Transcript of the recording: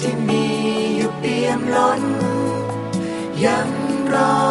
ที่มีอยู่เปี่ยมล้นยังรอ